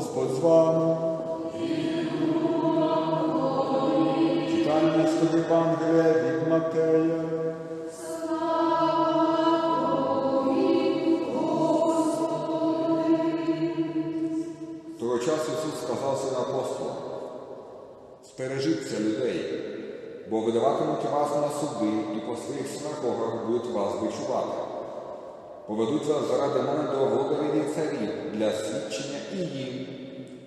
Господь з вами. Читання з Євангелія від Матея. Того часу Ісус сказав своїм апостолам, стережіться людей, бо видаватимуть вас на суди і по своїх синагогах будуть вас бичувати. Поведуть вас заради мене до володарів і царів для свідчення і їм,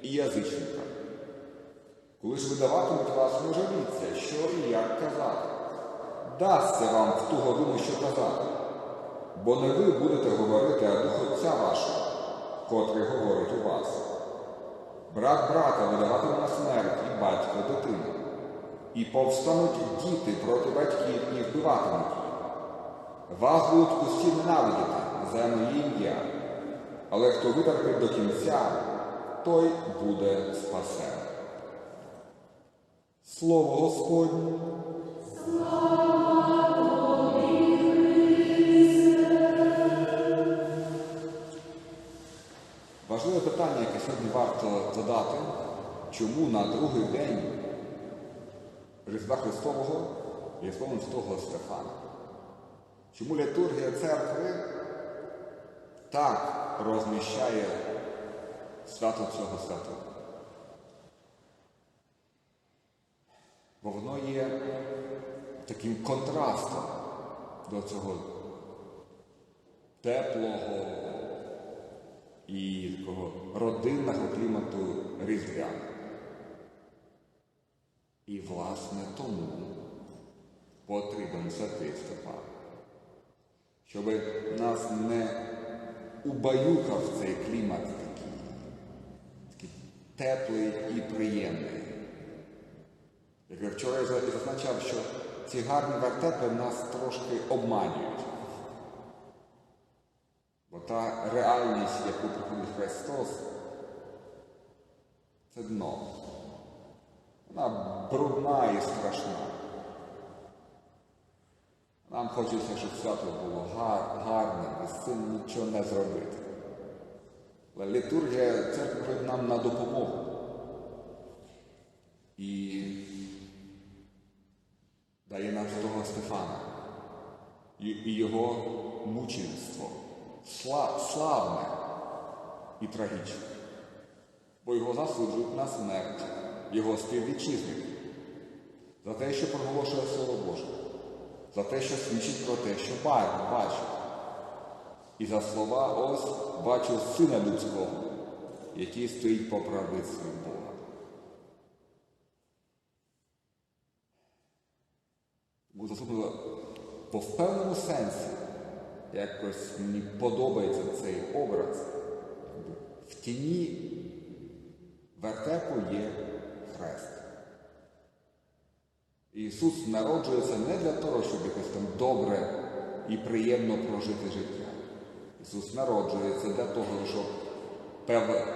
і язичникам. Коли ж видаватимуть вас, не жаліться, що і як казати. Дасться вам в ту годину, що казати, бо не ви будете говорити, а Дух Отця вашого, котрий говорить у вас. Брат брата видаватиме на смерть і батько дитину. І повстануть діти проти батьків і вбиватимуть. Вас будуть усі ненавидіти за моє але хто витерпить до кінця, той буде спасен. Слово Господнє. Важливе питання, яке сьогодні варто задати, чому на другий день Різдва Христового є словом Святого Стефана? Чому літургія церкви так розміщає свято цього святого? Бо воно є таким контрастом до цього теплого і такого родинного клімату різдвяного. І, власне, тому потрібен святий Стефан, щоб нас не убаюкав цей клімат такий, такий теплий і приємний. Як я вчора я зазначав, що ці гарні вертепи нас трошки обманюють. Бо та реальність, яку приходить Христос, це дно. Вона брудна і страшна. Нам хочеться, щоб свято було гар, гарним і з цим нічого не зробити. Але літургія церкви нам на допомогу. І дає нам святого Стефана і, його мучеництво. Славне і трагічне. Бо його засуджують на смерть, його співвітчизники, за те, що проголошує Слово Боже, за те, що свідчить про те, що бачив. І за слова ось бачу Сина Людського, який стоїть по правицтві Бога. Бо заступило по певному сенсі якось мені подобається цей образ. В тіні вертепу є хрест. Ісус народжується не для того, щоб якось там добре і приємно прожити життя. Ісус народжується для того, щоб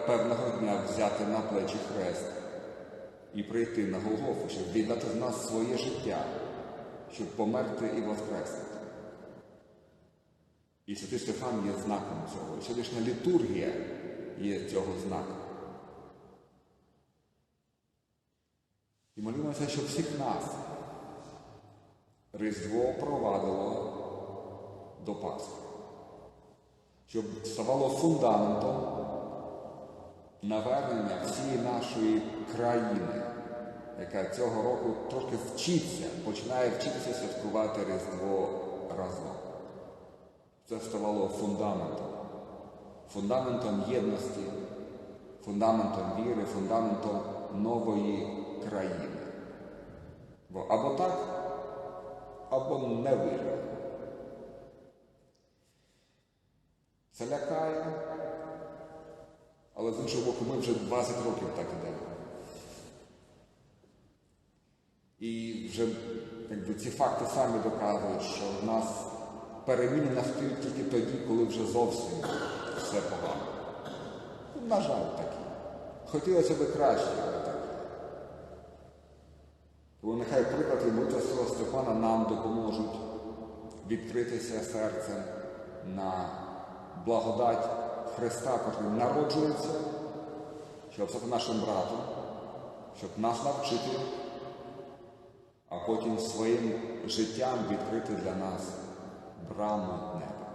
певного дня взяти на плечі хрест і прийти на Голгофу, щоб віддати з нас своє життя, щоб померти і воскреснути. І Святий Стефан є знаком цього. І сьогоднішня літургія є цього знаком. І молимося, щоб всіх нас Різдво провадило до Пасхи, щоб ставало фундаментом навернення всієї нашої країни, яка цього року трошки вчиться, починає вчитися святкувати Різдво разом. Це ставало фундаментом, фундаментом єдності, фундаментом віри, фундаментом нової країни. Бо або так, або не виживе. Це лякає, але з іншого боку, ми вже 20 років так ідемо. І вже якби, ці факти самі доказують, що в нас переміни настають тільки тоді, коли вже зовсім все погано. На жаль, такі. Хотілося б краще, Тому нехай приклад і Святого Стефана нам допоможуть відкритися серцем на благодать Христа, котрий народжується, щоб стати нашим братом, щоб нас навчити, а потім своїм життям відкрити для нас браму неба.